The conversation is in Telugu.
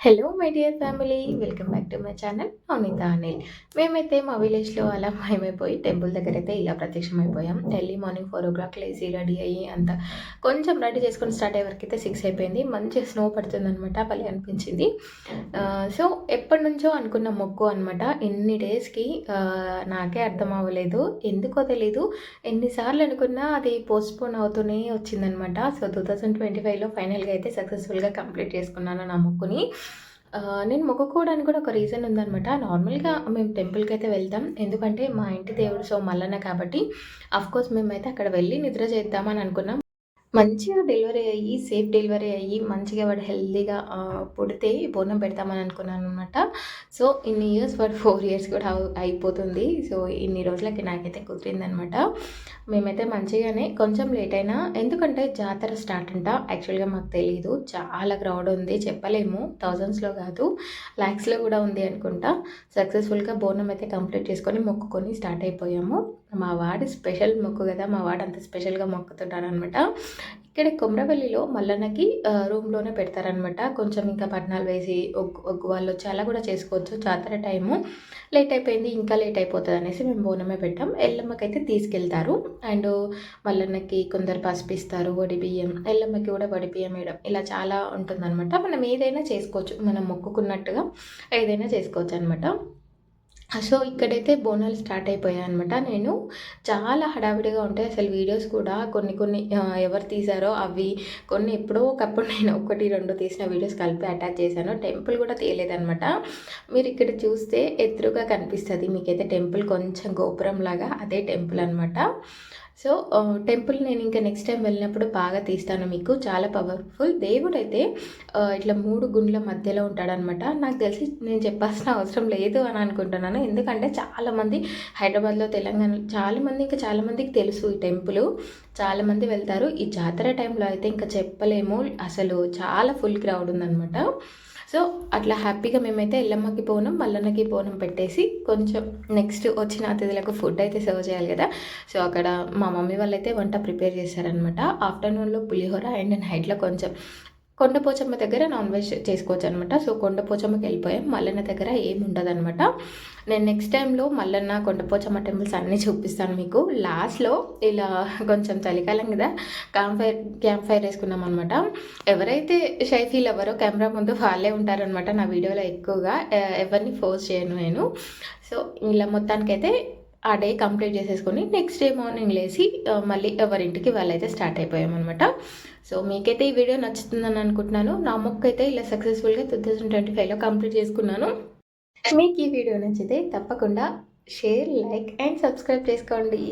Hello my dear family welcome back to my channel Amitha Anil మేమైతే మా విలేజ్లో అలా మాయమైపోయి టెంపుల్ దగ్గర అయితే ఇలా ప్రత్యక్షమైపోయాం. Early morning four o'clock లేచి రెడీ అయ్యి అంత కొంచెం రెడీ చేసుకొని స్టార్ట్ అయ్యే వరకు అయితే సిక్స్ అయిపోయింది. మంచి స్నో పడుతుంది అనమాట భలే అనిపించింది. సో ఎప్పటి నుంచో అనుకున్న మొక్కు అనమాట ఎన్ని డేస్కి నాకే అర్థం అవ్వలేదు. ఎందుకో తెలీదు. ఎన్నిసార్లు అనుకున్నా అది పోస్ట్పోన్ అవుతూనే వచ్చిందనమాట సో టూ థౌజండ్ ట్వంటీ ఫైవ్లో ఫైనల్గా అయితే సక్సెస్ఫుల్గా కంప్లీట్ చేసుకున్నాను నా మొక్కుని నేను మొక్కుకోవడానికి కూడా ఒక రీజన్ ఉందనమాట నార్మల్గా మేము టెంపుల్కి అయితే వెళ్తాం. ఎందుకంటే మా ఇంటి దేవుడు సో మల్లన్న కాబట్టి కోర్స్ మేమైతే అక్కడ వెళ్ళి నిద్ర చేద్దామని అనుకున్నాం. మంచిగా డెలివరీ అయ్యి సేఫ్ డెలివరీ అయ్యి మంచిగా వాడు హెల్తీగా పుడితే బోనం పెడతామని అనుకున్నాను అనమాట సో ఇన్ని ఇయర్స్ వాడు ఫోర్ ఇయర్స్ కూడా అయిపోతుంది. సో ఇన్ని రోజులకి నాకైతే కుదిరిందనమాట మేమైతే మంచిగానే కొంచెం లేట్ అయినా ఎందుకంటే జాతర స్టార్ట్ అంట. యాక్చువల్గా మాకు తెలియదు చాలా క్రౌడ్ ఉంది. చెప్పలేము. థౌజండ్స్లో కాదు. ల్యాక్స్లో కూడా ఉంది అనుకుంటా. సక్సెస్ఫుల్గా బోనం అయితే కంప్లీట్ చేసుకొని మొక్కుకొని స్టార్ట్ అయిపోయాము. మా వాడి స్పెషల్ మొక్కు కదా. మా వాడు అంత స్పెషల్గా మొక్కుతుంటారనమాట ఇక్కడ కొమరవల్లిలో మల్లన్నకి రూమ్లోనే పెడతారనమాట కొంచెం ఇంకా పట్నాలు వేసి ఒగ్గు ఒగ్గు వాళ్ళు చాలా కూడా చేసుకోవచ్చు. జాతర టైము లేట్ అయిపోయింది ఇంకా లేట్ అయిపోతుంది అనేసి మేము బోనమే పెట్టాం. ఎల్లమ్మకైతే తీసుకెళ్తారు. అండ్ మల్లన్నకి కొందరు పసిపిస్తారు వడి బియ్యం. ఎల్లమ్మకి కూడా వడి బియ్యం వేయడం ఇలా చాలా ఉంటుందన్నమాట. మనం ఏదైనా చేసుకోవచ్చు. మనం మొక్కుకున్నట్టుగా ఏదైనా చేసుకోవచ్చు అనమాట సో ఇక్కడైతే బోనాలు స్టార్ట్ అయిపోయాయి అనమాట నేను చాలా హడావిడిగా ఉంటాయి. అసలు వీడియోస్ కూడా కొన్ని కొన్ని ఎవరు తీశారో అవి కొన్ని ఎప్పుడో ఒకప్పుడు నేను ఒకటి రెండు తీసిన వీడియోస్ కలిపి అటాచ్ చేశాను. టెంపుల్ కూడా తీయలేదనమాట మీరు ఇక్కడ చూస్తే ఎదురుగా కనిపిస్తుంది. మీకైతే టెంపుల్ కొంచెం గోపురం లాగా అదే టెంపుల్ అనమాట సో టెంపుల్ నేను ఇంకా నెక్స్ట్ టైం వెళ్ళినప్పుడు బాగా తీస్తాను మీకు. చాలా పవర్ఫుల్. దేవుడు అయితే ఇట్లా మూడు గుండ్ల మధ్యలో ఉంటాడనమాట నాకు తెలిసి నేను చెప్పాల్సిన అవసరం లేదు అని అనుకుంటున్నాను. ఎందుకంటే చాలామంది హైదరాబాద్లో తెలంగాణ చాలామంది ఇంకా చాలామందికి తెలుసు ఈ టెంపుల్. చాలామంది వెళ్తారు. ఈ జాతర టైంలో అయితే ఇంకా చెప్పలేము. అసలు చాలా ఫుల్ క్రౌడ్ ఉందన్నమాట. సో అట్లా హ్యాపీగా మేమైతే ఎల్లమ్మకి పోనం మల్లన్నకి పోనం పెట్టేసి కొంచెం నెక్స్ట్ వచ్చిన అతిథులకు ఫుడ్ అయితే సర్వ్ చేయాలి కదా. సో అక్కడ మా మమ్మీ వాళ్ళైతే వంట ప్రిపేర్ చేశారనమాట ఆఫ్టర్నూన్లో పులిహోర అండ్ నైట్లో కొంచెం కొండపోచమ్మ దగ్గర నాన్ వెజ్ చేసుకోవచ్చు అనమాట సో కొండపోచమ్మకి వెళ్ళిపోయాం. మల్లన్న దగ్గర ఏమి ఉండదు అనమాట నేను నెక్స్ట్ టైంలో మల్లన్న కొండపోచమ్మ టెంపుల్స్ అన్నీ చూపిస్తాను మీకు. లాస్ట్లో ఇలా కొంచెం చలికాలం కదా క్యాంప్ ఫైర్ క్యాంప్ ఫైర్ వేసుకున్నాం అనమాట. ఎవరైతే షై ఫీల్ ఎవరో కెమెరా ముందు వాళ్ళే ఉంటారనమాట నా వీడియోలో ఎక్కువగా. ఎవరిని ఫోర్స్ చేయను నేను. సో ఇలా మొత్తానికైతే ఆ డే కంప్లీట్ చేసేసుకొని నెక్స్ట్ డే మార్నింగ్ లేచి మళ్ళీ ఎవరింటికి వాళ్ళైతే స్టార్ట్ అయిపోయామన్నమాట. సో మీకైతే ఈ వీడియో నచ్చుతుందని అనుకుంటున్నాను. నా మొక్క అయితే ఇలా సక్సెస్ఫుల్గా టూ థౌజండ్ ట్వంటీ ఫైవ్లో కంప్లీట్ చేసుకున్నాను. మీకు ఈ వీడియో నచ్చితే తప్పకుండా షేర్ లైక్ అండ్ సబ్స్క్రైబ్ చేసుకోండి.